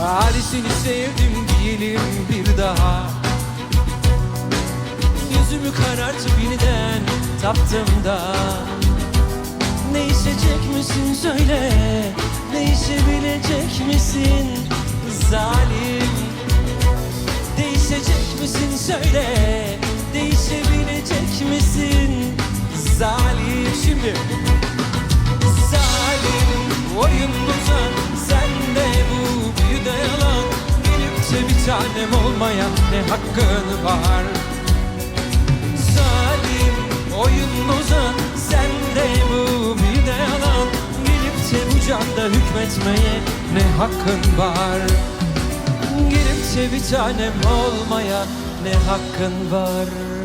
Hadi seni sevdim diyelim bir daha. Yüzümü karartıp yeniden taptım da. Değişecek misin söyle Değişebilecek misin zalim? Değişecek misin söyle Değişebilecek misin zalim? Şimdi Zalim oyun tanem olmaya ne hakkın var? Zalim oyun bozan Sen de bu büyüde yalan Gelip de bu canda hükmetmeye ne hakkın var? Gelip de bir tanem olmaya ne hakkın var